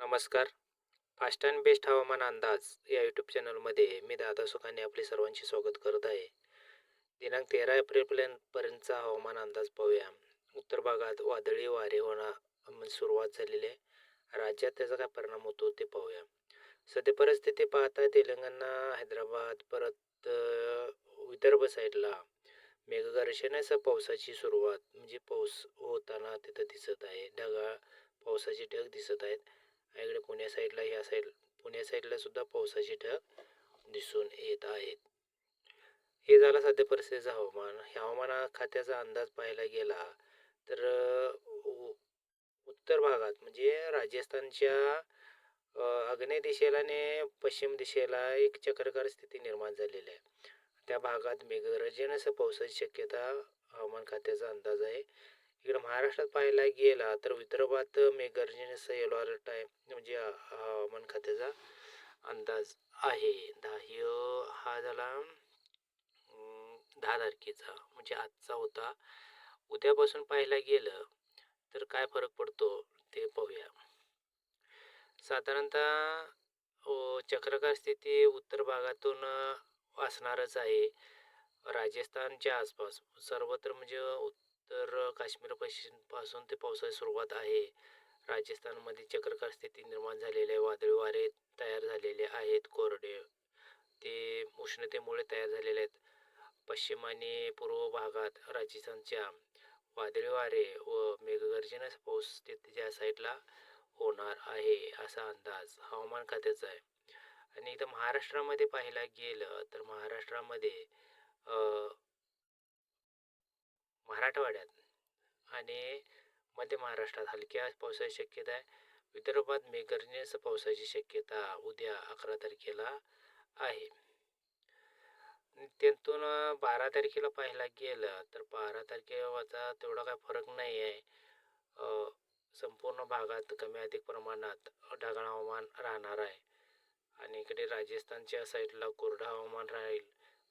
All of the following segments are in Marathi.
नमस्कार. फास्ट अँड बेस्ट हवामान अंदाज या यूट्यूब चॅनलमध्ये मी दादा सुखाने आपले सर्वांचे स्वागत करत आहे. दिनांक तेरा एप्रिलपर्यंतचा हवामान अंदाज पाहूया. उत्तर भागात वादळी वारे होणार म्हणजे सुरुवात झालेली आहे. राज्यात त्याचा काय परिणाम होतो ते पाहूया. सध्या परिस्थिती पाहता तेलंगणा हैदराबाद परत विदर्भ साईडला मेघगर्जनेसह पावसाची सुरुवात म्हणजे पाऊस होताना तिथं दिसत आहे. ढगाळ पावसाचे ढग दिसत आहेत. इकडे पुण्या साईडला ह्या साईड पुण्या साईडला सुद्धा पावसाचे ढग दिसून येत आहेत. हे झालं सध्या परिस्थितीचं हवामान. हवामान खात्याचा अंदाज पाहायला गेला तर उ- उत्तर भागात म्हणजे राजस्थानच्या आग्नेय दिशेला आणि पश्चिम दिशेला एक चक्रकार स्थिती निर्माण झालेली आहे. त्या भागात मेघगर्जनेसह पावसाची शक्यता हवामान खात्याचा अंदाज आहे. इकडे महाराष्ट्रात पाहायला गेला तर विदर्भात मेघगर्जनेसह येलो अलर्ट आहे म्हणजे हवामान खात्याचा अंदाज आहे. दाह्य हा झाला दहा तारखेचा म्हणजे आजचा होता. उद्यापासून पाहायला गेलं तर काय फरक पडतो ते पाहूया. साधारणतः चक्रकार स्थिती उत्तर भागातून असणारच आहे. राजस्थानच्या आसपास सर्वत्र म्हणजे तर काश्मीरपासून ते पावसाची सुरुवात आहे. राजस्थानमध्ये चक्रकार स्थिती निर्माण झालेली आहे. वादळी वारे तयार झालेले आहेत. कोरडे ते उष्णतेमुळे तयार झालेले आहेत. पश्चिम आणि पूर्व भागात राजस्थानच्या वादळी वारे व मेघगर्जनेचा पाऊस तिथे त्या साईडला होणार आहे असा अंदाज हवामान खात्याचा आहे. आणि इथं महाराष्ट्रामध्ये पाहायला गेलं तर महाराष्ट्रामध्ये मराठवाड्यात. आणि मध्य महाराष्ट्रात हलक्या पावसाची शक्यता आहे. विदर्भात मेघगर्जनेसह पावसाची शक्यता उद्या अकरा तारखेला आहे. त्यातून बारा तारखेला पाहायला गेलं तर बारा तारखेचा तेवढा काय फरक नाही आहे संपूर्ण भागात कमी अधिक प्रमाणात ढगाळ हवामान राहणार आहे. आणि इकडे राजस्थानच्या साईडला कोरडं हवामान राहील.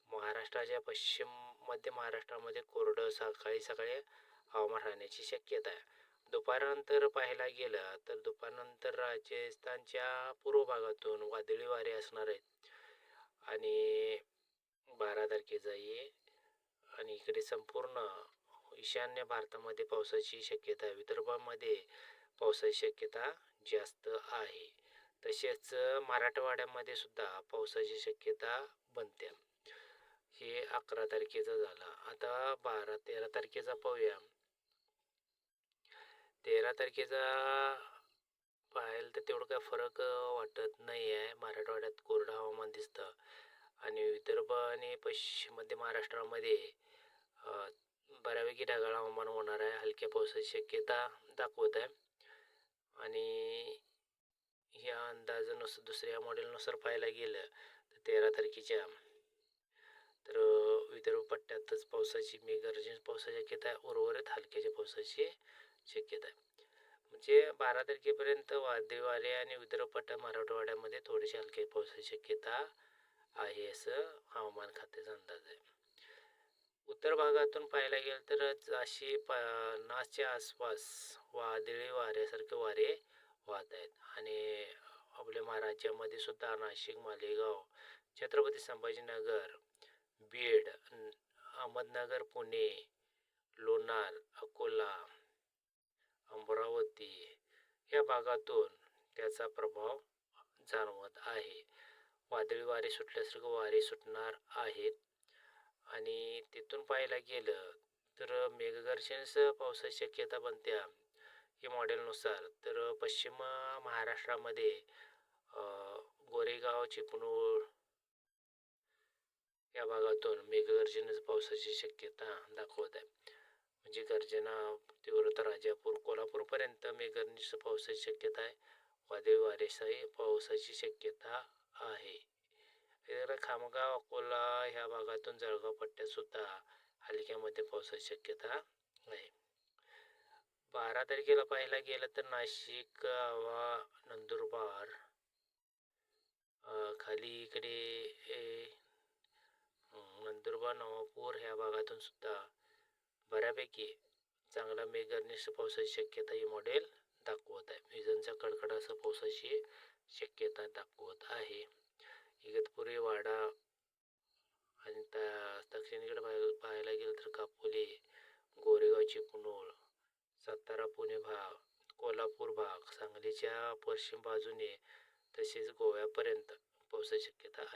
महाराष्ट्राच्या पश्चिम मध्य महाराष्ट्रामध्ये कोरडं सकाळी सकाळी हवामान राहण्याची शक्यता आहे. दुपारनंतर पाहायला गेलं तर दुपारनंतर राजस्थानच्या पूर्व भागातून वादळी वारे असणार आहेत. आणि बारा तारखेचा ये आणि इकडे संपूर्ण ईशान्य भारतामध्ये पावसाची शक्यता आहे. विदर्भामध्ये पावसाची शक्यता जास्त आहे. तसेच मराठवाड्यामध्ये सुद्धा पावसाची शक्यता बनते. हे अकरा तारखेचा झाला. आता बारा तेरा तारखेचा पाहूया. तेरा तारखेचा पाहायला तर तेवढं काय फरक वाटत नाही आहे मराठवाड्यात कोरडं हवामान दिसतं. आणि विदर्भ आणि पश्चिम मध्य महाराष्ट्रामध्ये बऱ्यापैकी ढगाळ हवामान होणार आहे. हलक्या पावसाची शक्यता दाखवत आहे. आणि ह्या अंदाजानुसार दुसऱ्या मॉडेलनुसार पाहायला गेलं तर तेरा तारखेच्या तर विदर्भ पट्ट्यातच पावसाची मेघगर्जन पावसाची शक्यता आहे. उर्वरित हलक्याच्या पावसाची शक्यता आहे. म्हणजे बारा तारखेपर्यंत वादळी वारे आणि विदर्भ पट्टा मराठवाड्यामध्ये थोडीशी हलक्या पावसाची शक्यता आहे असं हवामान खात्याचा अंदाज आहे. उत्तर भागातून पाहायला गेलं तर अशी पन्नासच्या आसपास वादळी वाऱ्यासारखे वारे वाहत आहेत. आणि आपल्या महाराष्ट्रामध्ये सुद्धा नाशिक मालेगाव छत्रपती संभाजीनगर बीड अहमदनगर पुणे लोणार अकोला अमरावती या भागातून त्याचा प्रभाव जाणवत आहे. वादळी वारे सुटल्यासारखं वारे सुटणार आहेत. आणि तिथून पाहायला गेलं तर मेघगर्जनेसह पावसाची शक्यता बनत्या या मॉडेलनुसार. तर पश्चिम महाराष्ट्रामध्ये गोरेगाव चिपळूण या भागातून मेघगर्जनेच पावसाची शक्यता दाखवत आहे. म्हणजे गर्जना तीव्रता राजापूर कोल्हापूरपर्यंत मेघगर्जनेच्या पावसाची शक्यता आहे. वादळी वारेसाही पावसाची शक्यता आहे. खामगाव अकोला ह्या भागातून जळगाव पट्ट्यात सुद्धा हलक्यामध्ये पावसाची शक्यता आहे. बारा तारखेला पाहायला गेलं तर नाशिक वा नंदुरबार खाली इकडे नंदुरबार नवापूर ह्या भागातून सुद्धा बऱ्यापैकी चांगला मेघगर्जनेसह पावसाची शक्यता ही मॉडेल दाखवत आहे. विजांचा कडकडासह पावसाची शक्यता दाखवत आहे. इगतपुरी वाडा आणि त्या दक्षिणेकडे पाहाय पाहायला गेलं तर कापोली गोरेगाव चिपळूण सातारा पुणे भाग कोल्हापूर भाग सांगलीच्या पश्चिम बाजूने तसेच गोव्यापर्यंत पावसाची शक्यता आहे.